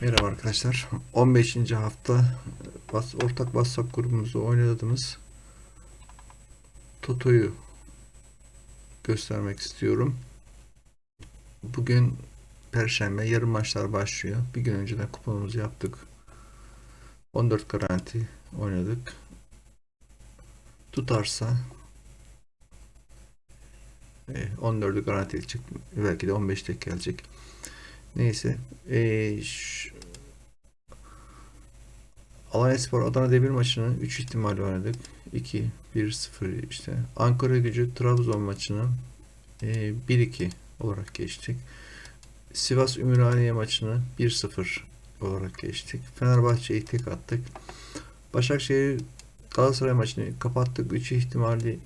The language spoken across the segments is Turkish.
Merhaba arkadaşlar. 15. hafta bas, ortak WhatsApp grubumuzu oynadığımız Toto'yu göstermek istiyorum. Bugün Perşembe yarım maçlar başlıyor. Bir gün önceden kuponumuzu yaptık. 14 garanti oynadık. Tutarsa e, 14'ü garanti çıktı. Belki de 15 tek gelecek. Neyse. Ee, ş- Alanyaspor Adana Demir maçını 3 ihtimal oynadık. 2 1 0 işte. Ankara Gücü Trabzon maçını e, 1-2 olarak geçtik. Sivas Ümraniye maçını 1-0 olarak geçtik. Fenerbahçe'yi tek attık. Başakşehir Galatasaray maçını kapattık. 3 ihtimali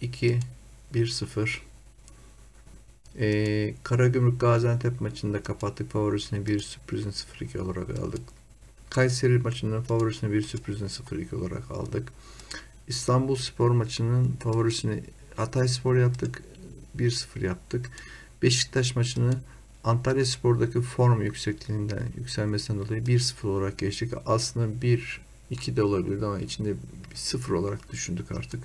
2 1-0. Ee, Karagümrük Gaziantep maçında kapattık. Favorisini bir sürprizin 0-2 olarak aldık. Kayseri maçının favorisini bir sürprizin 0-2 olarak aldık. İstanbul Spor maçının favorisini Hatay Spor yaptık. 1-0 yaptık. Beşiktaş maçını Antalya Spor'daki form yüksekliğinden yükselmesinden dolayı 1-0 olarak geçtik. Aslında 1-2 de olabilirdi ama içinde 0 olarak düşündük artık.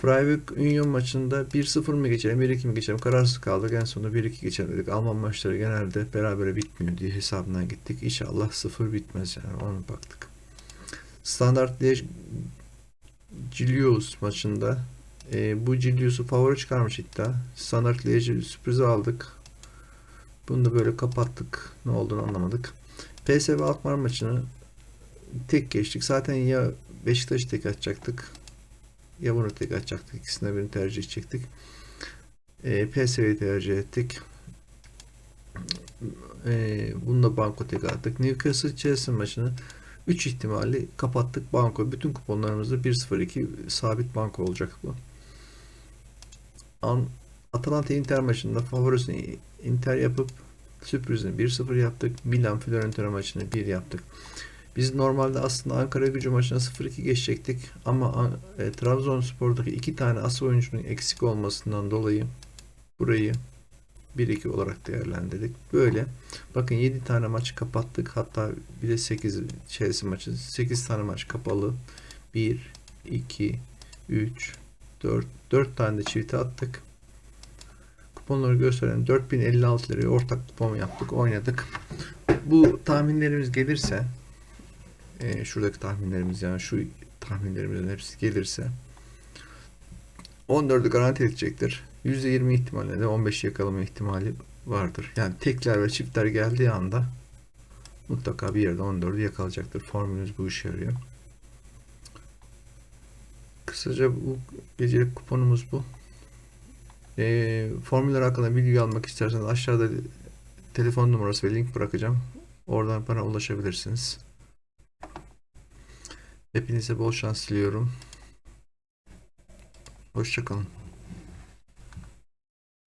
Freiburg Union maçında 1-0 mı geçelim, 1-2 mi geçelim kararsız kaldık. En sonunda 1-2 geçelim dedik. Alman maçları genelde berabere bitmiyor diye hesabından gittik. İnşallah 0 bitmez yani ona baktık. Standart Liège Cilius maçında e, bu Cilius'u favori çıkarmış iddia. Standart Liège'i sürprize aldık. Bunu da böyle kapattık. Ne olduğunu anlamadık. PSV Alkmaar maçını tek geçtik. Zaten ya Beşiktaş'ı tek atacaktık ya bunu tek atacaktık. İkisinden birini tercih edecektik. E, PSV'yi tercih ettik. E, bunu da banko tek attık. Newcastle Chelsea maçını 3 ihtimali kapattık banko. Bütün kuponlarımızda 1-0-2 sabit banko olacak bu. An Atalanta Inter maçında favorisini Inter yapıp sürprizini 1-0 yaptık. Milan Fiorentina maçını 1 yaptık. Biz normalde aslında Ankara gücü maçına 0-2 geçecektik ama e, Trabzonspor'daki iki tane as oyuncunun eksik olmasından dolayı burayı 1-2 olarak değerlendirdik. Böyle bakın 7 tane maç kapattık. Hatta bir de 8 Chelsea maçı 8 tane maç kapalı. 1 2 3 4 4 tane de çifte attık. Kuponları gösteren 4056 liraya ortak kupon yaptık, oynadık. Bu tahminlerimiz gelirse e, şuradaki tahminlerimiz yani şu tahminlerimizin hepsi gelirse 14'ü garanti edecektir. %20 ihtimalle de 15 yakalama ihtimali vardır. Yani tekler ve çiftler geldiği anda mutlaka bir yerde 14'ü yakalayacaktır. Formülümüz bu işe yarıyor. Kısaca bu gecelik kuponumuz bu. E, formüller hakkında bilgi almak isterseniz aşağıda telefon numarası ve link bırakacağım. Oradan bana ulaşabilirsiniz. Hepinize bol şans diliyorum. Hoşçakalın.